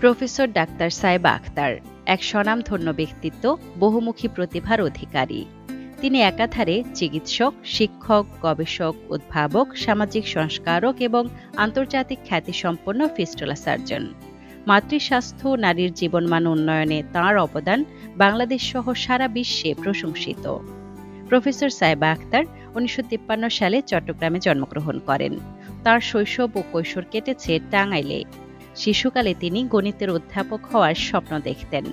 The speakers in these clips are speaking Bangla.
প্রফেসর ডাক্তার সাহেবা আখতার, এক স্বনামধন্য ব্যক্তিত্ব, বহুমুখী প্রতিভার অধিকারী। তিনি একাধারে চিকিৎসক, শিক্ষক, গবেষক, উদ্ভাবক, সামাজিক সংস্কারক এবং আন্তর্জাতিক খ্যাতিসম্পন্ন ফিস্টুলা সার্জন। মাতৃস্বাস্থ্য, নারীর জীবনমান উন্নয়নে তাঁর অবদান বাংলাদেশ সহ সারা বিশ্বে প্রশংসিত। প্রফেসর সাহেবা আখতার উনিশশো তিপ্পান্ন সালে চট্টগ্রামে জন্মগ্রহণ করেন। তার শৈশব ও কৈশোর কেটেছে টাঙ্গাইলে। শিশুকালে তিনি গণিতের অধ্যাপক হওয়ার স্বপ্ন দেখতেন।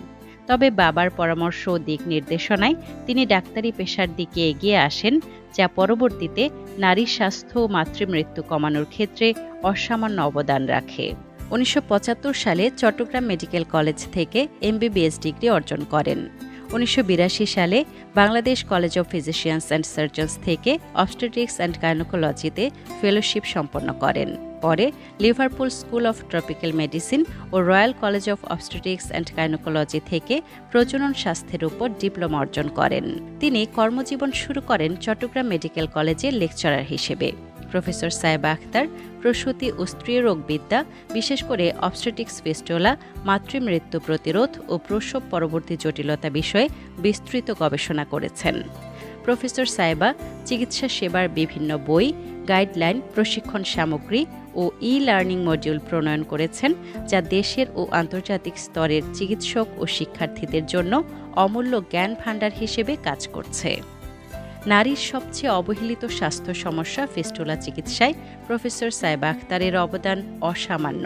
তবে বাবার পরামর্শ ও দিক নির্দেশনায় তিনি ডাক্তারি পেশার দিকে এগিয়ে আসেন, যা পরবর্তীতে নারী স্বাস্থ্য ও মাতৃমৃত্যু কমানোর ক্ষেত্রে অসামান্য অবদান রাখে। উনিশশো পঁচাত্তর সালে চট্টগ্রাম মেডিকেল কলেজ থেকে এমবিবিএস ডিগ্রি অর্জন করেন। উনিশশো বিরাশি সালে Bangladesh college of physicians and surgeons থেকে অবস্টেট্রিক্স অ্যান্ড গাইনোকোলজিতে ফেলোশিপ সম্পন্ন করেন। পরে Liverpool school of tropical medicine O royal college of obstetrics and gynaecology থেকে প্রজনন স্বাস্থ্যের উপর ডিপ্লোমা অর্জন করেন। তিনি কর্মজীবন শুরু করেন চট্টগ্রাম মেডিকেল কলেজের লেকচারার হিসেবে। প্রফেসর সাহেবা আখতার, প্রসূতি ও স্ত্রীরোগবিদ্যা বিশেষ করে অবস্ট্রেটিক্স ফিস্টোলা, মাতৃমৃত্যু প্রতিরোধ ও প্রসব পরবর্তী জটিলতা বিষয়ে বিস্তৃত গবেষণা করেছেন। প্রফেসর সাহেবা চিকিৎসা সেবার বিভিন্ন বই, গাইডলাইন, প্রশিক্ষণ সামগ্রী ও ই লার্নিং মডিউল প্রণয়ন করেছেন, যা দেশের ও আন্তর্জাতিক স্তরের চিকিৎসক ও শিক্ষার্থীদের জন্য অমূল্য জ্ঞান ভাণ্ডার হিসেবে কাজ করছে। নারীর সবচেয়ে অবহেলিত স্বাস্থ্য সমস্যা ফিস্টুলা চিকিৎসায় প্রফেসর সাহেবা আখতারের অবদান অসামান্য।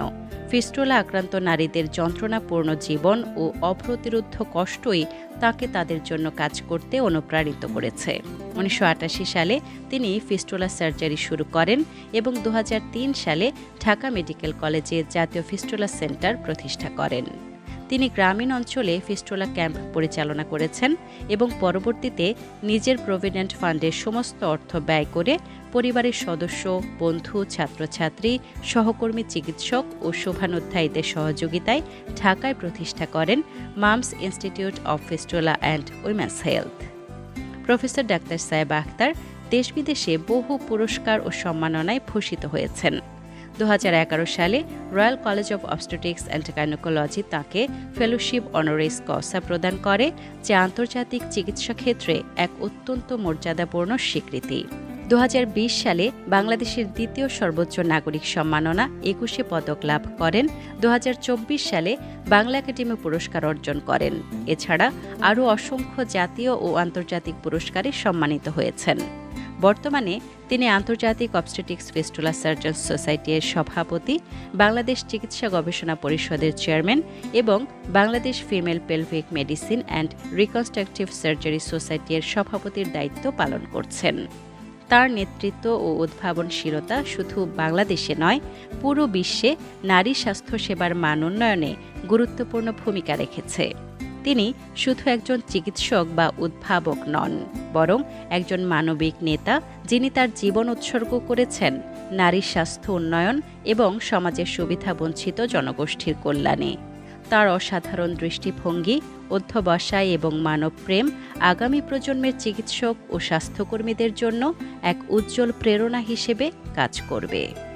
ফিস্টুলা আক্রান্ত নারীদের যন্ত্রণাপূর্ণ জীবন ও অপ্রতিরোধ্য কষ্টই তাকে তাদের জন্য কাজ করতে অনুপ্রাণিত করেছে। উনিশশো আটাশি সালে তিনি ফিস্টুলা সার্জারি শুরু করেন এবং দু হাজার তিন সালে ঢাকা মেডিকেল কলেজে জাতীয় ফিস্টুলা সেন্টার প্রতিষ্ঠা করেন। তিনি গ্রামীণ অঞ্চলে ফিস্টোলা ক্যাম্প পরিচালনা করেছেন এবং পরবর্তীতে নিজের প্রভিডেন্ট ফান্ডের সমস্ত অর্থ ব্যয় করে পরিবারের সদস্য, বন্ধু, ছাত্রছাত্রী, সহকর্মী চিকিৎসক ও শোভানোধ্যায়ীদের সহযোগিতায় ঢাকায় প্রতিষ্ঠা করেন mamm's institute of fistula and women's health. Professor doctor Sayeba Akhter দেশ বিদেশে বহু পুরস্কার ও সম্মাননায় ভূষিত হয়েছেন। দু হাজার এগারো সালে royal college of obstetrics and gynaecology তাকে ফেলোশিপ অনারেস কসা প্রদান করে, যা আন্তর্জাতিক চিকিৎসা ক্ষেত্রে এক অত্যন্ত মর্যাদাপূর্ণ স্বীকৃতি। দু হাজার বিশ সালে বাংলাদেশের দ্বিতীয় সর্বোচ্চ নাগরিক সম্মাননা একুশে পদক লাভ করেন। দু হাজার চব্বিশ সালে বাংলা একাডেমি পুরস্কার অর্জন করেন। এছাড়া আরও অসংখ্য জাতীয় ও আন্তর্জাতিক পুরস্কারে সম্মানিত হয়েছেন। বর্তমানে তিনি আন্তর্জাতিক অবস্টেটিক্স ফিস্টুলা সার্জন সোসাইটির সভাপতি, বাংলাদেশ চিকিৎসা গবেষণা পরিষদের চেয়ারম্যান এবং Bangladesh female pelvic medicine and reconstructive surgery সোসাইটির সভাপতির দায়িত্ব পালন করছেন। তার নেতৃত্ব ও উদ্ভাবনশীলতা শুধু বাংলাদেশে নয়, পুরো বিশ্বে নারী স্বাস্থ্য সেবার মান উন্নয়নে গুরুত্বপূর্ণ ভূমিকা রেখেছে। তিনি শুধু একজন চিকিৎসক বা উদ্ভাবক নন, বরং একজন মানবিক নেতা যিনি তার জীবন উৎসর্গ করেছেন, নারী স্বাস্থ্য উন্নয়ন এবং সমাজের সুবিধাবঞ্চিত জনগোষ্ঠীর কল্যাণে। তার অসাধারণ দৃষ্টিভঙ্গি, অধ্যবসায় এবং মানব প্রেম আগামী প্রজন্মের চিকিৎসক ও স্বাস্থ্যকর্মীদের জন্য এক উজ্জ্বল প্রেরণা হিসেবে কাজ করবে।